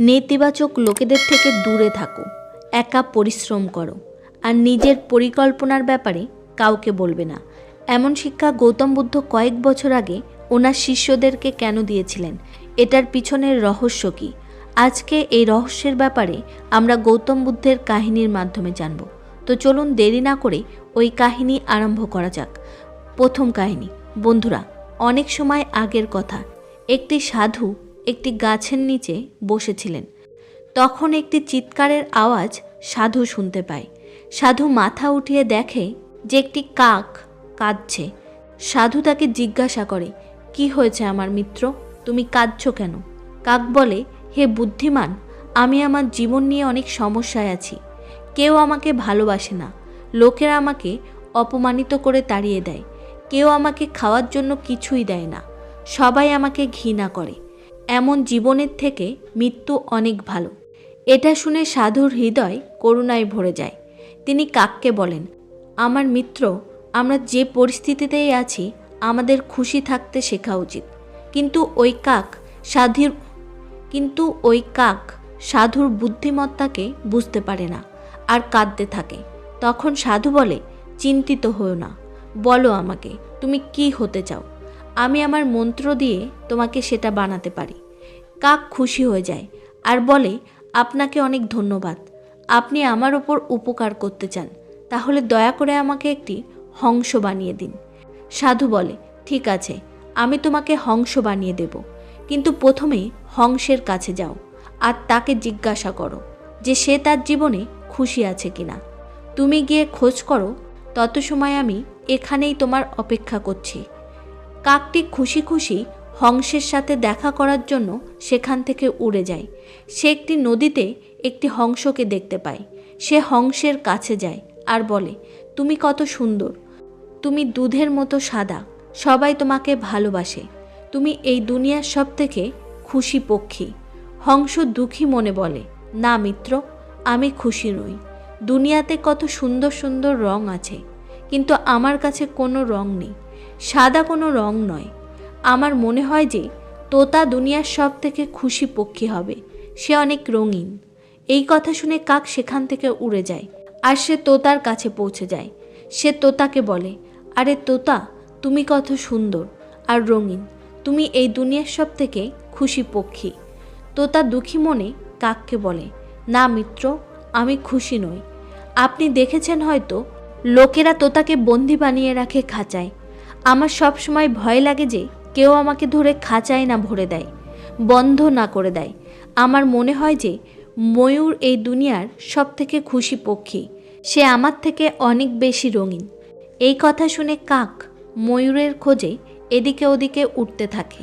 নেতিবাচক লোকেদের থেকে দূরে থাকো, একা পরিশ্রম করো, আর নিজের পরিকল্পনার ব্যাপারে কাউকে বলবে না। এমন শিক্ষা গৌতম বুদ্ধ কয়েক বছর আগে ওনার শিষ্যদেরকে কেন দিয়েছিলেন? এটার পিছনের রহস্য কী? আজকে এই রহস্যের ব্যাপারে আমরা গৌতম বুদ্ধের কাহিনীর মাধ্যমে জানব। তো চলুন দেরি না করে ওই কাহিনী আরম্ভ করা যাক। প্রথম কাহিনী, বন্ধুরা, অনেক সময় আগের কথা। একটি সাধু একটি গাছের নিচে বসেছিলেন। তখন একটি চিৎকারের আওয়াজ সাধু শুনতে পায়। সাধু মাথা উঠিয়ে দেখে যে একটি কাক কাঁদছে। সাধু তাকে জিজ্ঞাসা করে, কি হয়েছে আমার মিত্র? তুমি কাঁদছ কেন? কাক বলে, হে বুদ্ধিমান, আমি আমার জীবন নিয়ে অনেক সমস্যায় আছি। কেউ আমাকে ভালোবাসে না। লোকেরা আমাকে অপমানিত করে তাড়িয়ে দেয়। কেউ আমাকে খাওয়ার জন্য কিছুই দেয় না। সবাই আমাকে ঘৃণা করে। এমন জীবনের থেকে মৃত্যু অনেক ভালো। এটা শুনে সাধুর হৃদয় করুণায় ভরে যায়। তিনি কাককে বলেন, আমার মিত্র, আমরা যে পরিস্থিতিতেই আছি, আমাদের খুশি থাকতে শেখা উচিত। কিন্তু ওই কাক সাধুর, কিন্তু ওই কাক সাধুর বুদ্ধিমত্তাকে বুঝতে পারে না আর কাঁদতে থাকে। তখন সাধু বলে, চিন্তিত হও না। বলো আমাকে, তুমি কি হতে চাও? আমি আমার মন্ত্র দিয়ে তোমাকে সেটা বানাতে পারি। কাক খুশি হয়ে যায় আর বলে, আপনাকে অনেক ধন্যবাদ। আপনি আমার ওপর উপকার করতে চান। তাহলে দয়া করে আমাকে একটি হংস বানিয়ে দিন। সাধু বলে, ঠিক আছে, আমি তোমাকে হংস বানিয়ে দেব। কিন্তু প্রথমে হংসের কাছে যাও আর তাকে জিজ্ঞাসা করো যে সে তার জীবনে খুশি আছে কিনা। তুমি গিয়ে খোঁজ করো, তত সময় আমি এখানেই তোমার অপেক্ষা করছি। কাকটি খুশি খুশি হংসের সাথে দেখা করার জন্য সেখান থেকে উড়ে যায়। সে একটি নদীতে একটি হংসকে দেখতে পায়। সে হংসের কাছে যায় আর বলে, তুমি কত সুন্দর। তুমি দুধের মতো সাদা। সবাই তোমাকে ভালোবাসে। তুমি এই দুনিয়ার সব থেকে খুশি পক্ষী। হংস দুঃখী মনে বলে, না মিত্র, আমি খুশি নই। দুনিয়াতে কত সুন্দর সুন্দর রং আছে, কিন্তু আমার কাছে কোনো রং নেই। সাদা কোনো রং নয়। আমার মনে হয় যে তোতা দুনিয়ার সব থেকে খুশি পক্ষী হবে। সে অনেক রঙিন। এই কথা শুনে কাক সেখান থেকে উড়ে যায় আর সে তোতার কাছে পৌঁছে যায়। সে তোতাকে বলে, আরে তোতা, তুমি কত সুন্দর আর রঙিন। তুমি এই দুনিয়ার সব থেকে খুশি পক্ষী। তোতা দুঃখী মনে কাককে বলে, না মিত্র, আমি খুশি নই। আপনি দেখেছেন হয়তো লোকেরা তোতাকে বন্দি বানিয়ে রাখে খাঁচায়। আমার সব সময় ভয় লাগে যে কেউ আমাকে ধরে খাঁচায় না ভরে দেয়, বন্ধ না করে দেয়। আমার মনে হয় যে ময়ূর এই দুনিয়ার সব থেকে খুশি পক্ষী। সে আমার থেকে অনেক বেশি রঙিন। এই কথা শুনে কাক ময়ূরের খোঁজে এদিকে ওদিকে উঠতে থাকে।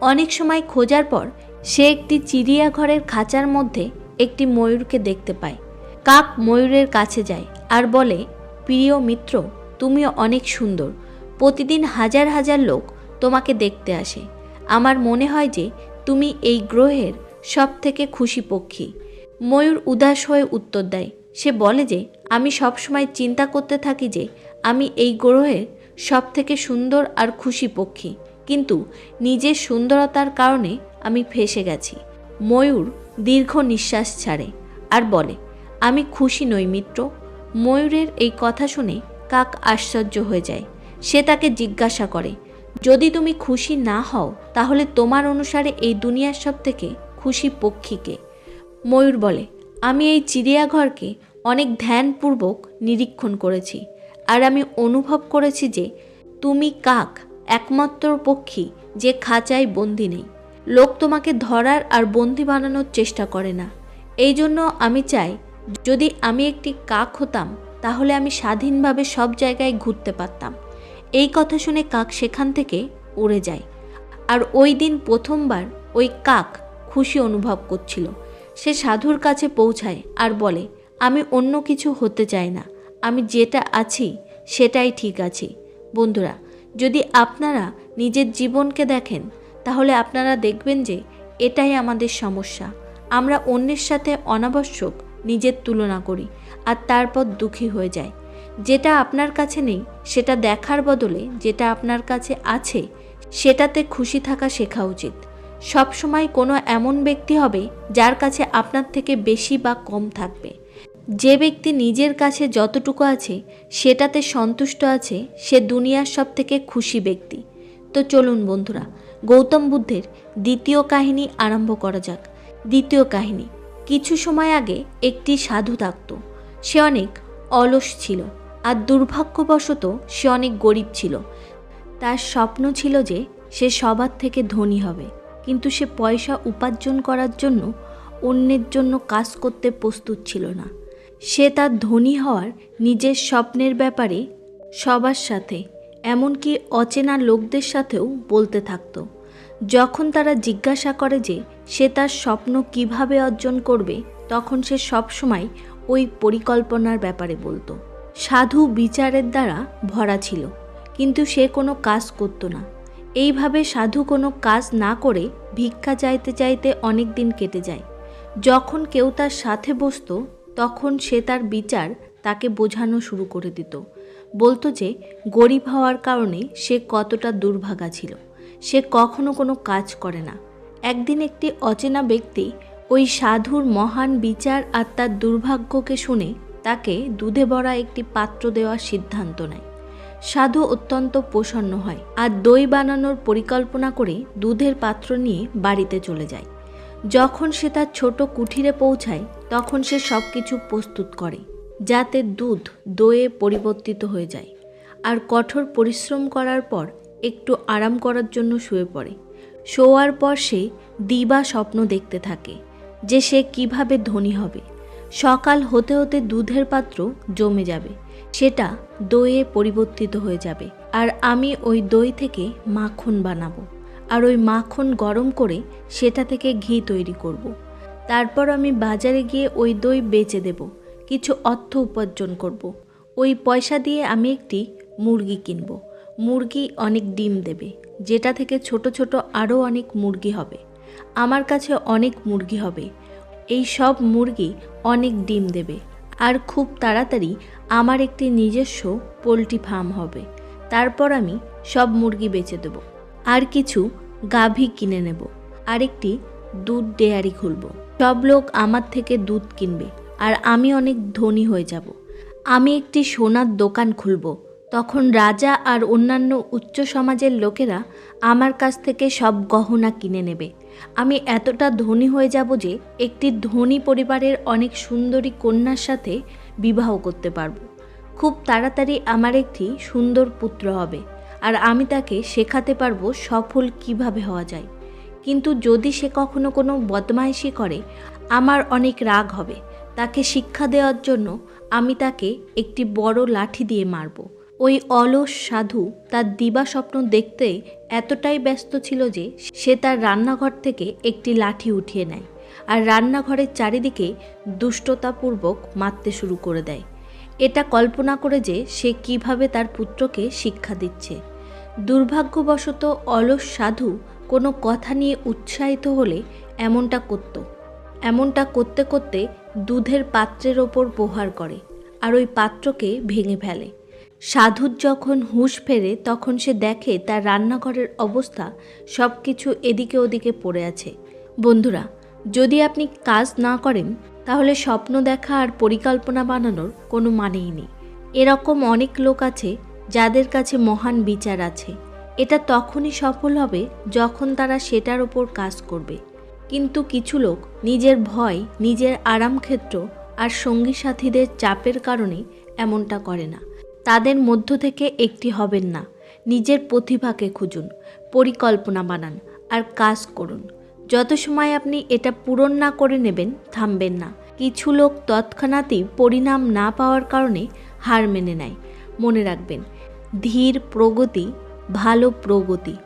অনেক সময় খোঁজার পর সে একটি চিড়িয়াঘরের খাঁচার মধ্যে একটি ময়ূরকে দেখতে পায়। কাক ময়ূরের কাছে যায় আর বলে, প্রিয় মিত্র, তুমিও অনেক সুন্দর। প্রতিদিন হাজার হাজার লোক তোমাকে দেখতে আসে। আমার মনে হয় যে তুমি এই গ্রহের সব থেকে খুশি পক্ষী। ময়ূর উদাস হয়ে উত্তর দেয়, সে বলে যে, আমি সবসময় চিন্তা করতে থাকি যে, আমি এই গ্রহের সব থেকে সুন্দর আর খুশি পক্ষী। কিন্তু নিজের সুন্দরতার কারণে আমি ফেসে গেছি। ময়ূর দীর্ঘ নিঃশ্বাস ছাড়ে আর বলে, আমি খুশি নই মিত্র। ময়ূরের এই কথা শুনে কাক আশ্চর্য হয়ে যায়। সে তাকে জিজ্ঞাসা করে, যদি তুমি খুশি না হও, তাহলে তোমার অনুসারে এই দুনিয়ার সব থেকে খুশি পক্ষীকে ময়ূর বলে, আমি এই চিড়িয়াঘরকে অনেক ধ্যানপূর্বক নিরীক্ষণ করেছি, আর আমি অনুভব করেছি যে তুমি কাক, একমাত্র পক্ষী যে খাঁচায় বন্দি নেই। লোক তোমাকে ধরার আর বন্দি বানানোর চেষ্টা করে না। এই জন্য আমি চাই, যদি আমি একটি কাক হতাম, তাহলে আমি স্বাধীনভাবে সব জায়গায় ঘুরতে পারতাম। এই কথা শুনে কাক সেখান থেকে উড়ে যায়। আর ওই দিন প্রথমবার ওই কাক খুশি অনুভব করছিল। সে সাধুর কাছে পৌঁছায় আর বলে, আমি অন্য কিছু হতে চাই না। আমি যেটা আছি, সেটাই ঠিক আছি। বন্ধুরা, যদি আপনারা নিজের জীবনকে দেখেন, তাহলে আপনারা দেখবেন যে এটাই আমাদের সমস্যা। আমরা অন্যের সাথে অনাবশ্যক নিজের তুলনা করি, আর তারপর দুঃখী হয়ে যায় যেটা আপনার কাছে নেই, সেটা দেখার বদলে যেটা আপনার কাছে আছে, সেটাতে খুশি থাকা শেখা উচিত। সব সময় কোনো এমন ব্যক্তি হবে যার কাছে আপনার থেকে বেশি বা কম থাকবে। যে ব্যক্তি নিজের কাছে যতটুকু আছে, সেটাতে সন্তুষ্ট আছে, সে দুনিয়ার সব থেকে খুশি ব্যক্তি। তো চলুন বন্ধুরা, গৌতম বুদ্ধের দ্বিতীয় কাহিনী আরম্ভ করা যাক। দ্বিতীয় কাহিনী, কিছু সময় আগে একটি সাধু থাকত। সে অনেক অলস ছিল। আর দুর্ভাগ্যবশত সে অনেক গরিব ছিল। তার স্বপ্ন ছিল যে সে সবার থেকে ধনী হবে। কিন্তু সে পয়সা উপার্জন করার জন্য অন্যের জন্য কাজ করতে প্রস্তুত ছিল না। সে তার ধনী হওয়ার নিজের স্বপ্নের ব্যাপারে সবার সাথে, এমনকি অচেনা লোকদের সাথেও বলতে থাকতো। যখন তারা জিজ্ঞাসা করে যে সে তার স্বপ্ন কীভাবে অর্জন করবে, তখন সে সবসময় ওই পরিকল্পনার ব্যাপারে বলতো। সাধু বিচারের দ্বারা ভরা ছিল, কিন্তু সে কোনো কাজ করতো না। এইভাবে সাধু কোনো কাজ না করে ভিক্ষা চাইতে চাইতে অনেক দিন কেটে যায়। যখন কেউ তার সাথে বসতো, তখন সে তার বিচার তাকে বোঝানো শুরু করে দিত। বলতো যে, গরিব হওয়ার কারণে সে কতটা দুর্ভাগা ছিল। সে কখনো কোনো কাজ করে না। একদিন একটি অচেনা ব্যক্তি ওই সাধুর মহান বিচার আর তার দুর্ভাগ্যকে শুনে তাকে দুধে ভরা একটি পাত্র দেওয়ার সিদ্ধান্ত নেয়। সাধু অত্যন্ত প্রসন্ন হয় আর দই বানানোর পরিকল্পনা করে দুধের পাত্র নিয়ে বাড়িতে চলে যায়। যখন সে তার ছোট কুঠিরে পৌঁছায়, তখন সে সব কিছু প্রস্তুত করে, যাতে দুধ দইয়ে পরিবর্তিত হয়ে যায় আর কঠোর পরিশ্রম করার পর একটু আরাম করার জন্য শুয়ে পড়ে। শোয়ার পর সে দিবা স্বপ্ন দেখতে থাকে যে সে কীভাবে ধনী হবে। সকাল হতে হতে দুধের পাত্র জমে যাবে, সেটা দইয়ে পরিবর্তিত হয়ে যাবে আর আমি ওই দই থেকে মাখন বানাবো, আর ওই মাখন গরম করে সেটা থেকে ঘি তৈরি করব। তারপর আমি বাজারে গিয়ে ওই দই বেচে দেব, কিছু অর্থ উপার্জন করব। ওই পয়সা দিয়ে আমি একটি মুরগি কিনব মুরগি অনেক ডিম দেবে, যেটা থেকে ছোট ছোট আরও অনেক মুরগি হবে আমার কাছে অনেক মুরগি হবে এই সব মুরগি অনেক ডিম দেবে। আর খুব তাড়াতাড়ি আমার একটি নিজস্ব পোলট্রি ফার্ম হবে। তারপর আমি সব মুরগি বেচে দেব। আর কিছু গাভী কিনে নেব। আর একটি দুধ ডেয়ারি খুলব। সব লোক আমার থেকে দুধ কিনবে আর আমি অনেক ধনী হয়ে যাব। আমি একটি সোনার দোকান খুলব। তখন রাজা আর অন্যান্য উচ্চ সমাজের লোকেরা আমার কাছ থেকে সব গহনা কিনে নেবে। আমি এতটা ধনী হয়ে যাব যে একটি ধনী পরিবারের অনেক সুন্দরী কন্যার সাথে বিবাহ করতে পারব। খুব তাড়াতাড়ি আমার একটি সুন্দর পুত্র হবে আর আমি তাকে শেখাতে পারব সফল কীভাবে হওয়া যায়। কিন্তু যদি সে কখনো কোনো বদমাইশি করে, আমার অনেক রাগ হবে। তাকে শিক্ষা দেওয়ার জন্য আমি তাকে একটি বড় লাঠি দিয়ে মারব। ওই অলস সাধু তার দিবা স্বপ্ন দেখতে এতটাই ব্যস্ত ছিল যে সে তার রান্নাঘর থেকে একটি লাঠি উঠিয়ে নেয় আর রান্নাঘরের চারিদিকে দুষ্টতাপূর্বক মারতে শুরু করে দেয়। এটা কল্পনা করে যে সে কীভাবে তার পুত্রকে শিক্ষা দিচ্ছে। দুর্ভাগ্যবশত অলস সাধু কোনো কথা নিয়ে উৎসাহিত হলে এমনটা করত। এমনটা করতে করতে দুধের পাত্রের ওপর প্রহার করে আর ওই পাত্রকে ভেঙে ফেলে। সাধুর যখন হুঁশ ফেরে, তখন সে দেখে তার রান্নাঘরের অবস্থা সব কিছু এদিকে ওদিকে পড়ে আছে। বন্ধুরা, যদি আপনি কাজ না করেন, তাহলে স্বপ্ন দেখা আর পরিকল্পনা বানানোর কোনো মানেই নেই। এরকম অনেক লোক আছে যাদের কাছে মহান বিচার আছে। এটা তখনই সফল হবে যখন তারা সেটার ওপর কাজ করবে। কিন্তু কিছু লোক নিজের ভয়, নিজের আরাম ক্ষেত্র আর সঙ্গী সাথীদের চাপের কারণে এমনটা করে না। তাদের মধ্য থেকে একটি হবেন না। নিজের প্রতিভাকে খুঁজুন, পরিকল্পনা বানান আর কাজ করুন। যত সময় আপনি এটা পূরণ না করে নেবেন, থামবেন না। কিছু লোক তৎক্ষণাৎই পরিণাম না পাওয়ার কারণে হার মেনে নেয়। মনে রাখবেন, ধীর প্রগতি, ভালো প্রগতি।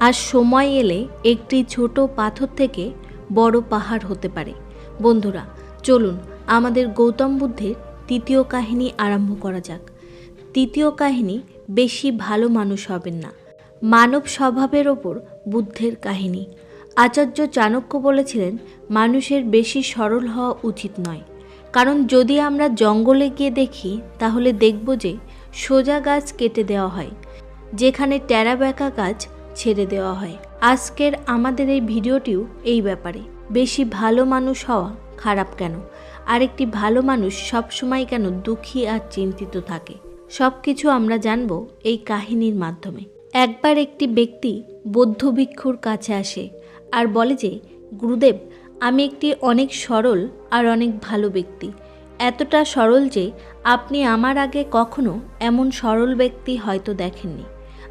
আর সময় এলে একটি ছোট পাথর থেকে বড় পাহাড় হতে পারে। বন্ধুরা, চলুন আমাদের গৌতম বুদ্ধের তৃতীয় কাহিনী আরম্ভ করা যাক। তৃতীয় কাহিনী, বেশি ভালো মানুষ হবেন না। মানব স্বভাবের ওপর বুদ্ধের কাহিনী। আচার্য চাণক্য বলেছিলেন, মানুষের বেশি সরল হওয়া উচিত নয়। কারণ যদি আমরা জঙ্গলে গিয়ে দেখি, তাহলে দেখব যে সোজা গাছ কেটে দেওয়া হয়, যেখানে টেরা বেঁকা গাছ ছেড়ে দেওয়া হয়। আজকের আমাদের এই ভিডিওটিও এই ব্যাপারে। বেশি ভালো মানুষ হওয়া খারাপ কেন? আর একটি ভালো মানুষ সবসময় কেন দুঃখী আর চিন্তিত থাকে? সব কিছু আমরা জানব এই কাহিনীর মাধ্যমে। একবার একটি ব্যক্তি বৌদ্ধ ভিক্ষুর কাছে আসে আর বলে যে, গুরুদেব, আমি একটি অনেক সরল আর অনেক ভালো ব্যক্তি। এতটা সরল যে, আপনি আমার আগে কখনো এমন সরল ব্যক্তি হয়তো দেখেননি।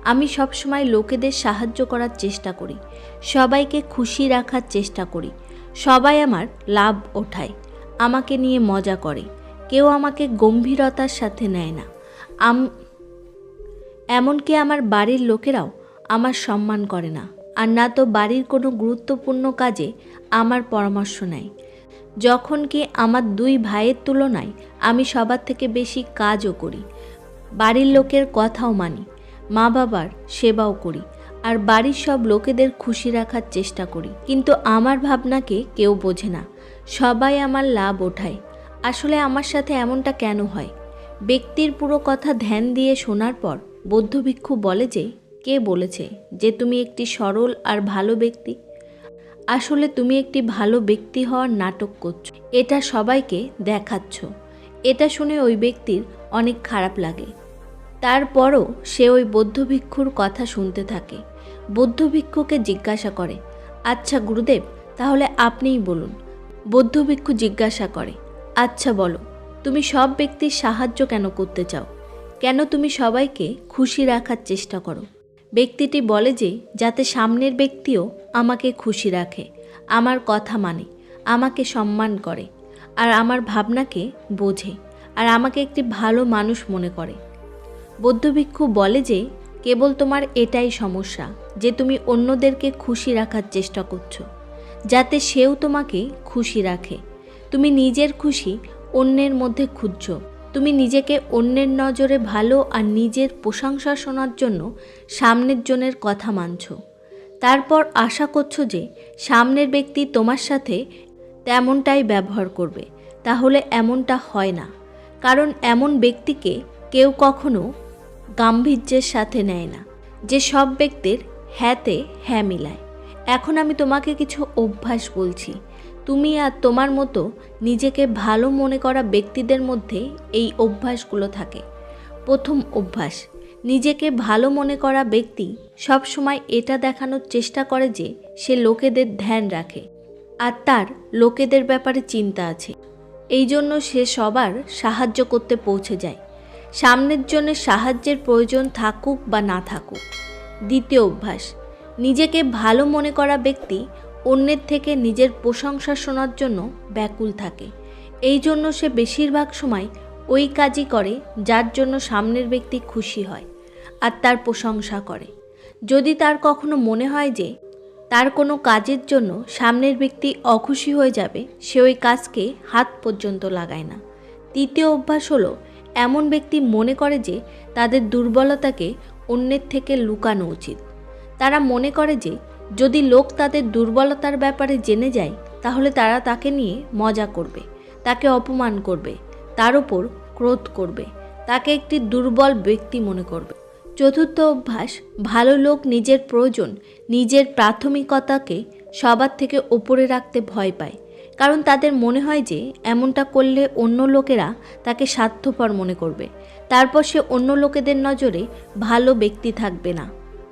আমি সবসময় লোকেদের সাহায্য করার চেষ্টা করি, সবাইকে খুশি রাখার চেষ্টা করি। সবাই আমার লাভ ওঠায়, আমাকে নিয়ে মজা করে। কেউ আমাকে গম্ভীরতার সাথে নেয় না। আম, এমনকি আমার বাড়ির লোকেরাও আমার সম্মান করে না। আর না তো বাড়ির কোনো গুরুত্বপূর্ণ কাজে আমার পরামর্শ নেয়। যখন কি আমার দুই ভাইয়ের তুলনায় আমি সবার থেকে বেশি কাজও করি। বাড়ির লোকের কথাও মানি, মা বাবার সেবাও করি, আর বাড়ির সব লোকেদের খুশি রাখার চেষ্টা করি। কিন্তু আমার ভাবনাকে কেউ বোঝে না, সবাই আমার লাভ ওঠায়। আসলে আমার সাথে এমনটা কেন হয়? ব্যক্তির পুরো কথা ধ্যান দিয়ে শোনার পর বৌদ্ধ ভিক্ষু বলে যে, কে বলেছে যে তুমি একটি সরল আর ভালো ব্যক্তি? আসলে তুমি একটি ভালো ব্যক্তি হওয়ার নাটক করছ। এটা সবাইকে দেখাচ্ছ। এটা শুনে ওই ব্যক্তির অনেক খারাপ লাগে। তারপরও সে ওই বৌদ্ধ ভিক্ষুর কথা শুনতে থাকে। বৌদ্ধ ভিক্ষুকে জিজ্ঞাসা করে আচ্ছা গুরুদেব, তাহলে আপনিই বলুন। বৌদ্ধ ভিক্ষু জিজ্ঞাসা করে আচ্ছা বলো। তুমি সব ব্যক্তির সাহায্য কেন করতে চাও? কেন তুমি সবাইকে খুশি রাখার চেষ্টা করো? ব্যক্তিটি বলে যে, যাতে সামনের ব্যক্তিও আমাকে খুশি রাখে, আমার কথা মানে আমাকে সম্মান করে, আর আমার ভাবনাকে বোঝে, আর আমাকে একটি ভালো মানুষ মনে করে। বৌদ্ধভিক্ষু বলে যে, কেবল তোমার এটাই সমস্যা, যে তুমি অন্যদেরকে খুশি রাখার চেষ্টা করছ। যাতে সেও তোমাকে খুশি রাখে। তুমি নিজের খুশি অন্যের মধ্যে খুঁজছো তুমি নিজেকে অন্যের নজরে ভালো আর নিজের প্রশংসা শোনার জন্য সামনের জনের কথা মানছ। তারপর আশা করছ যে সামনের ব্যক্তি তোমার সাথে তেমনটাই ব্যবহার করবে। তাহলে এমনটা হয় না। কারণ এমন ব্যক্তিকে কেউ কখনো গাম্ভীর্যের সাথে নেয় না। যে সব ব্যক্তির হ্যাঁতে হ্যাঁ মিলায়। এখন আমি তোমাকে কিছু অভ্যাস বলছি। তুমি আর তোমার মতো নিজেকে ভালো মনে করা ব্যক্তিদের মধ্যে এই অভ্যাসগুলো থাকে। প্রথম অভ্যাস, নিজেকে ভালো মনে করা ব্যক্তি সবসময় এটা দেখানোর চেষ্টা করে যে সে লোকেদের ধ্যান রাখে আর তার লোকেদের ব্যাপারে চিন্তা আছে। এই জন্য সে সবার সাহায্য করতে পৌঁছে যায়। সামনের জন্য সাহায্যের প্রয়োজন থাকুক বা না থাকুক। দ্বিতীয় অভ্যাস, নিজেকে ভালো মনে করা ব্যক্তি অন্যের থেকে নিজের প্রশংসা শোনার জন্য ব্যাকুল থাকে। এই জন্য সে বেশিরভাগ সময় ওই কাজই করে যার জন্য সামনের ব্যক্তি খুশি হয় আর তার প্রশংসা করে। যদি তার কখনো মনে হয় যে তার কোনো কাজের জন্য সামনের ব্যক্তি অখুশি হয়ে যাবে, সে ওই কাজকে হাত পর্যন্ত লাগায় না। তৃতীয় অভ্যাস হলো এমন ব্যক্তি মনে করে যে তাদের দুর্বলতাকে অন্যের থেকে লুকানো উচিত। তারা মনে করে যে যদি লোক তাদের দুর্বলতার ব্যাপারে জেনে যায়, তাহলে তারা তাকে নিয়ে মজা করবে, তাকে অপমান করবে, তার উপর ক্রোধ করবে, তাকে একটি দুর্বল ব্যক্তি মনে করবে। চতুর্থ অভ্যাস, ভালো লোক নিজের প্রয়োজন, নিজের প্রাথমিকতাকে সবার থেকে ওপরে রাখতে ভয় পায়। কারণ তাদের মনে হয় যে, এমনটা করলে অন্য লোকেরা তাকে স্বার্থপর মনে করবে। তারপর সে অন্য লোকেদের নজরে ভালো ব্যক্তি থাকবে না।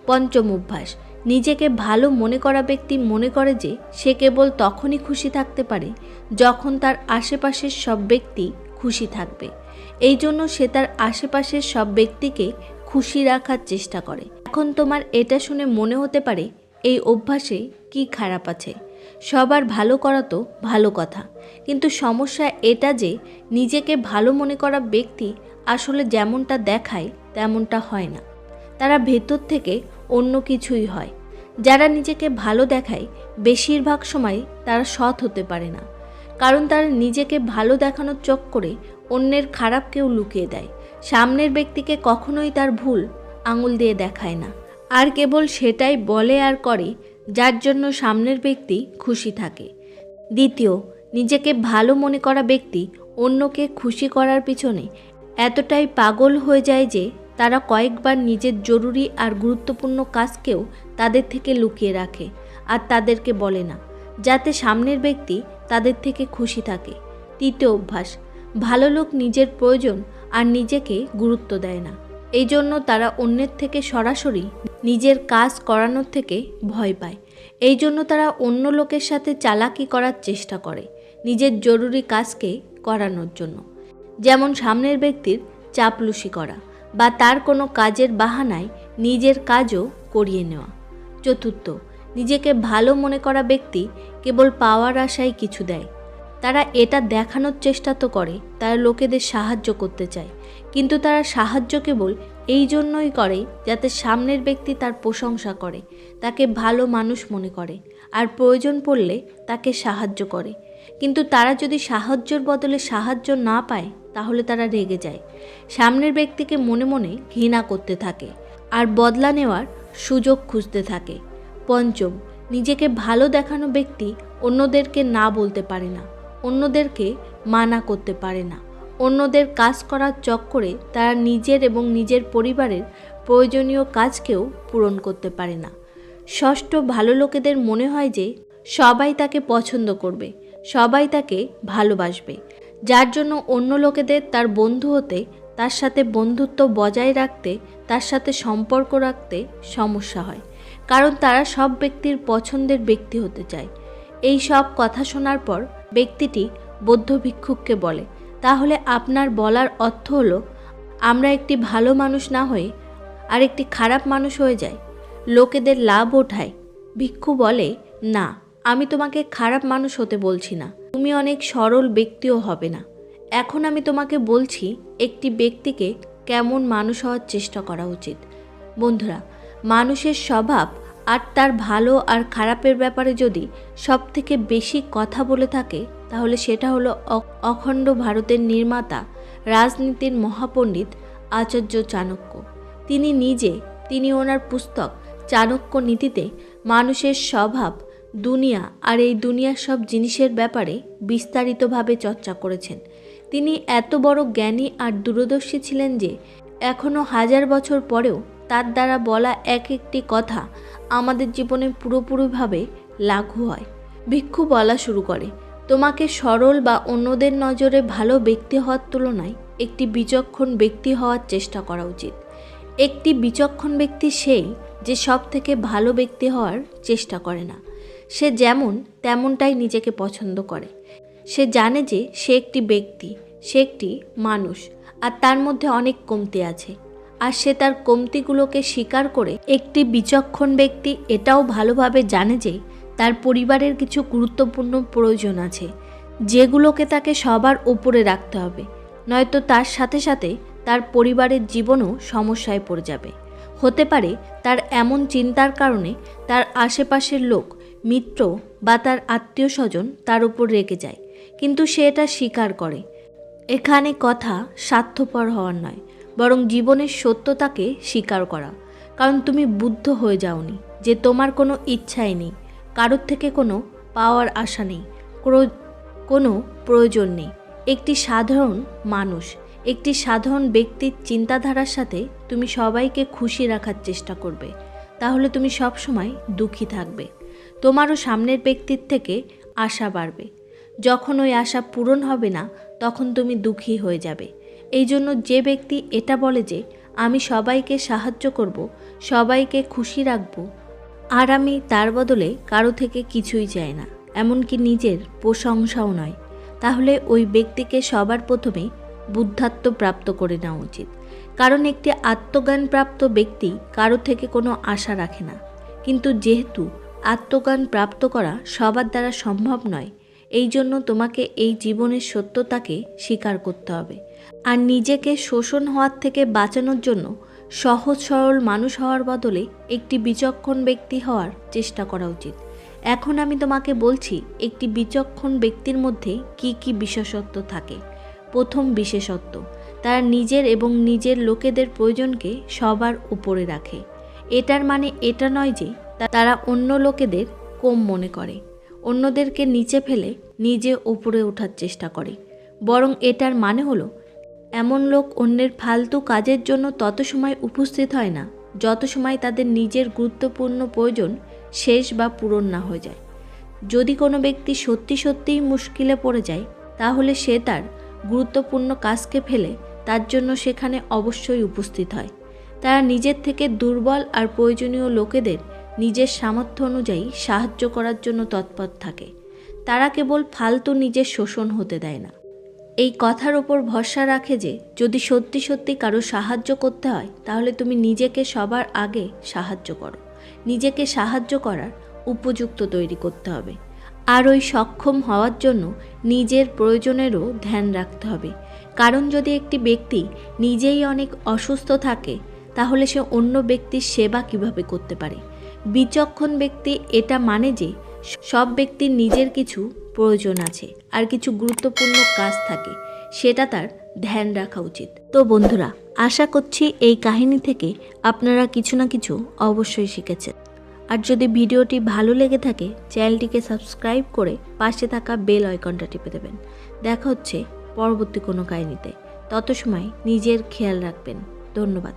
পঞ্চম অভ্যাস নিজেকে ভালো মনে করা ব্যক্তি মনে করে যে সে কেবল তখনই খুশি থাকতে পারে যখন তার আশেপাশের সব ব্যক্তি খুশি থাকবে। এই জন্য সে তার আশেপাশের সব ব্যক্তিকে খুশি রাখার চেষ্টা করে। এখন তোমার এটা শুনে মনে হতে পারে, এই অভ্যাসে কি খারাপ আছে? সবার ভালো করা তো ভালো কথা। কিন্তু সমস্যা এটা যে নিজেকে ভালো মনে করা ব্যক্তি আসলে যেমনটা দেখায় তেমনটা হয় না। তারা ভেতর থেকে অন্য কিছুই হয়। যারা নিজেকে ভালো দেখায়, বেশিরভাগ সময় তারা সৎ হতে পারে না। কারণ তারা নিজেকে ভালো দেখানোর চক্করে অন্যের খারাপকেও লুকিয়ে দেয়। সামনের ব্যক্তিকে কখনোই তার ভুল আঙুল দিয়ে দেখায় না। আর কেবল সেটাই বলে আর করে, যার জন্য সামনের ব্যক্তি খুশি থাকে। দ্বিতীয়, নিজেকে ভালো মনে করা ব্যক্তি অন্যকে খুশি করার পিছনে এতটাই পাগল হয়ে যায় যে তারা কয়েকবার নিজের জরুরি আর গুরুত্বপূর্ণ কাজকেও তাদের থেকে লুকিয়ে রাখে আর তাদেরকে বলে না, যাতে সামনের ব্যক্তি তাদের থেকে খুশি থাকে। তৃতীয় অভ্যাস, ভালো লোক নিজের প্রয়োজন আর নিজেকে গুরুত্ব দেয় না। এই জন্য তারা অন্যের থেকে সরাসরি নিজের কাজ করানোর থেকে ভয় পায়। এই জন্য তারা অন্য লোকের সাথে চালাকি করার চেষ্টা করে নিজের জরুরি কাজকে করানোর জন্য। যেমন সামনের ব্যক্তির চাপলুসি করা। বা তার কোনো কাজের বাহানায় নিজের কাজও করিয়ে নেওয়া। চতুর্থ, নিজেকে ভালো মনে করা ব্যক্তি কেবল পাওয়ার আশায় কিছু দেয়। তারা এটা দেখানোর চেষ্টা তো করে, তারা লোকেদের সাহায্য করতে চায়। কিন্তু তারা সাহায্য কেবল এই জন্যই করে যাতে সামনের ব্যক্তি তার প্রশংসা করে, তাকে ভালো মানুষ মনে করে, আর প্রয়োজন পড়লে তাকে সাহায্য করে। কিন্তু তারা যদি সাহায্যর বদলে সাহায্য না পায় তাহলে তারা রেগে যায়। সামনের ব্যক্তিকে মনে মনে ঘৃণা করতে থাকে আর বদলা নেওয়ার সুযোগ খুঁজতে থাকে। পঞ্চম, নিজেকে ভালো দেখানো ব্যক্তি অন্যদেরকে না বলতে পারে না, অন্যদেরকে মানা করতে পারে না। অন্যদের কাজ করার চক্করে তারা নিজের এবং নিজের পরিবারের প্রয়োজনীয় কাজকেও পূরণ করতে পারে না। ষষ্ঠ, ভালো লোকেদের মনে হয় যে সবাই তাকে পছন্দ করবে, সবাই তাকে ভালোবাসবে। যার জন্য অন্য লোকেদের তার বন্ধু হতে, তার সাথে বন্ধুত্ব বজায় রাখতে, তার সাথে সম্পর্ক রাখতে সমস্যা হয়। কারণ তারা সব ব্যক্তির পছন্দের ব্যক্তি হতে চায়। এই সব কথা শোনার পর ব্যক্তিটি বৌদ্ধ ভিক্ষুককে বলে, তাহলে আপনার বলার অর্থ হলো, আমরা একটি ভালো মানুষ না হয়ে আর একটি খারাপ মানুষ হয়ে যাই। লোকেদের লাভ ওঠায়। ভিক্ষু বলে, না, আমি তোমাকে খারাপ মানুষ হতে বলছি না। তুমি অনেক সরল ব্যক্তিও হবে না। এখন আমি তোমাকে বলছি, একটি ব্যক্তিকে কেমন মানুষ হওয়ার চেষ্টা করা উচিত। বন্ধুরা, মানুষের স্বভাব আর তার ভালো আর খারাপের ব্যাপারে যদি সব থেকে বেশি কথা বলে থাকে, তাহলে সেটা হলো অখণ্ড ভারতের নির্মাতা, রাজনীতির মহাপণ্ডিত আচার্য চাণক্য। তিনি নিজে, তিনি ওনার পুস্তক চাণক্য নীতিতে মানুষের স্বভাব দুনিয়া আর এই দুনিয়ার সব জিনিসের ব্যাপারে বিস্তারিতভাবে চর্চা করেছেন। তিনি এত বড় জ্ঞানী আর দূরদর্শী ছিলেন যে এখনও হাজার বছর পরেও তার দ্বারা বলা এক একটি কথা আমাদের জীবনে পুরোপুরিভাবে লাঘু হয়। ভিক্ষু বলা শুরু করে, তোমাকে সরল বা অন্যদের নজরে ভালো ব্যক্তি হওয়ার তুলনায় একটি বিচক্ষণ ব্যক্তি হওয়ার চেষ্টা করা উচিত। একটি বিচক্ষণ ব্যক্তি সেই যে সব থেকে ভালো ব্যক্তি হওয়ার চেষ্টা করে না। সে যেমন তেমনটাই নিজেকে পছন্দ করে। সে জানে যে সে একটি ব্যক্তি, সে একটি মানুষ, আর তার মধ্যে অনেক কমতি আছে। আর সে তার কমতিগুলোকে স্বীকার করে একটি বিচক্ষণ ব্যক্তি এটাও ভালোভাবে জানে যে তার পরিবারের কিছু গুরুত্বপূর্ণ প্রয়োজন আছে, যেগুলোকে তাকে সবার উপরে রাখতে হবে। নয়তো তার সাথে সাথে তার পরিবারের জীবনও সমস্যায় পড়ে যাবে। হতে পারে তার এমন চিন্তার কারণে তার আশেপাশের লোক মিত্র বা তার আত্মীয় স্বজন তার উপর রেগে যায়, কিন্তু সে এটা স্বীকার করে। এখানে কথা স্বার্থপর হওয়ার নয়, বরং জীবনের সত্যতাকে স্বীকার করা। কারণ তুমি বুদ্ধ হয়ে যাওনি, যে তোমার কোনো ইচ্ছাই নেই, কারোর থেকে কোনো পাওয়ার আশা নেই, কোনো- প্রয়োজন নেই। একটি সাধারণ মানুষ, একটি সাধারণ ব্যক্তির চিন্তাধারার সাথে তুমি সবাইকে খুশি রাখার চেষ্টা করবে। তাহলে তুমি সবসময় দুঃখী থাকবে। তোমারও সামনের ব্যক্তির থেকে আশা বাড়বে। যখন ওই আশা পূরণ হবে না, তখন তুমি দুঃখী হয়ে যাবে। এই জন্য যে ব্যক্তি এটা বলে যে, আমি সবাইকে সাহায্য করব, সবাইকে খুশি রাখব, আর আমি তার বদলে কারও থেকে কিছুই চাই না, এমনকি নিজের প্রশংসাও নয়, তাহলে ওই ব্যক্তিকে সবার প্রথমে বুদ্ধাত্ম প্রাপ্ত করে নেওয়া উচিত। কারণ একটি আত্মজ্ঞানপ্রাপ্ত ব্যক্তি কারও থেকে কোনো আশা রাখে না। কিন্তু যেহেতু আত্মজ্ঞান প্রাপ্ত করা সবার দ্বারা সম্ভব নয়। এই জন্য তোমাকে এই জীবনের সত্যতাকে স্বীকার করতে হবে। আর নিজেকে শোষণ হওয়ার থেকে বাঁচানোর জন্য সহজ সরল মানুষ হওয়ার বদলে একটি বিচক্ষণ ব্যক্তি হওয়ার চেষ্টা করা উচিত। এখন আমি তোমাকে বলছি, একটি বিচক্ষণ ব্যক্তির মধ্যে কি কি বিশেষত্ব থাকে? প্রথম বিশেষত্ব, তারা নিজের এবং নিজের লোকেদের প্রয়োজনকে সবার উপরে রাখে। এটার মানে এটা নয় যে তারা অন্য লোকেদের কম মনে করে। অন্যদেরকে নিচে ফেলে নিজে উপরে ওঠার চেষ্টা করে। বরং এটার মানে হলো, এমন লোক অন্যের ফালতু কাজের জন্য তত সময় উপস্থিত হয় না, যত সময় তাদের নিজের গুরুত্বপূর্ণ প্রয়োজন শেষ বা পূরণ না হয়ে যায়। যদি কোনো ব্যক্তি সত্যি সত্যিই মুশকিলে পড়ে যায়, তাহলে সে তার গুরুত্বপূর্ণ কাজকে ফেলে তার জন্য সেখানে অবশ্যই উপস্থিত হয়। তারা নিজের থেকে দুর্বল আর প্রয়োজনীয় লোকেদের নিজের সামর্থ্য অনুযায়ী সাহায্য করার জন্য তৎপর থাকে। তারা কেবল ফালতু নিজের শোষণ হতে দেয় না। এই কথার ওপর ভরসা রাখে যে, যদি সত্যি সত্যি কারও সাহায্য করতে হয়, তাহলে তুমি নিজেকে সবার আগে সাহায্য করো। নিজেকে সাহায্য করার উপযুক্ত তৈরি করতে হবে। আর ওই সক্ষম হওয়ার জন্য নিজের প্রয়োজনেরও ধ্যান রাখতে হবে। কারণ যদি একটি ব্যক্তি নিজেই অনেক অসুস্থ থাকে, তাহলে সে অন্য ব্যক্তির সেবা কীভাবে করতে পারে? বিচক্ষণ ব্যক্তি এটা মানে যে সব ব্যক্তির নিজের কিছু প্রয়োজন আছে আর কিছু গুরুত্বপূর্ণ কাজ থাকে, সেটা তার ধ্যান রাখা উচিত। তো বন্ধুরা, আশা করছি এই কাহিনী থেকে আপনারা কিছু না কিছু অবশ্যই শিখেছেন। আর যদি ভিডিওটি ভালো লেগে থাকে, চ্যানেলটিকে সাবস্ক্রাইব করে পাশে থাকা বেল আইকনটা টিপে দেবেন। দেখা হচ্ছে পরবর্তী কোনো কাহিনীতে। তত সময় নিজের খেয়াল রাখবেন। ধন্যবাদ।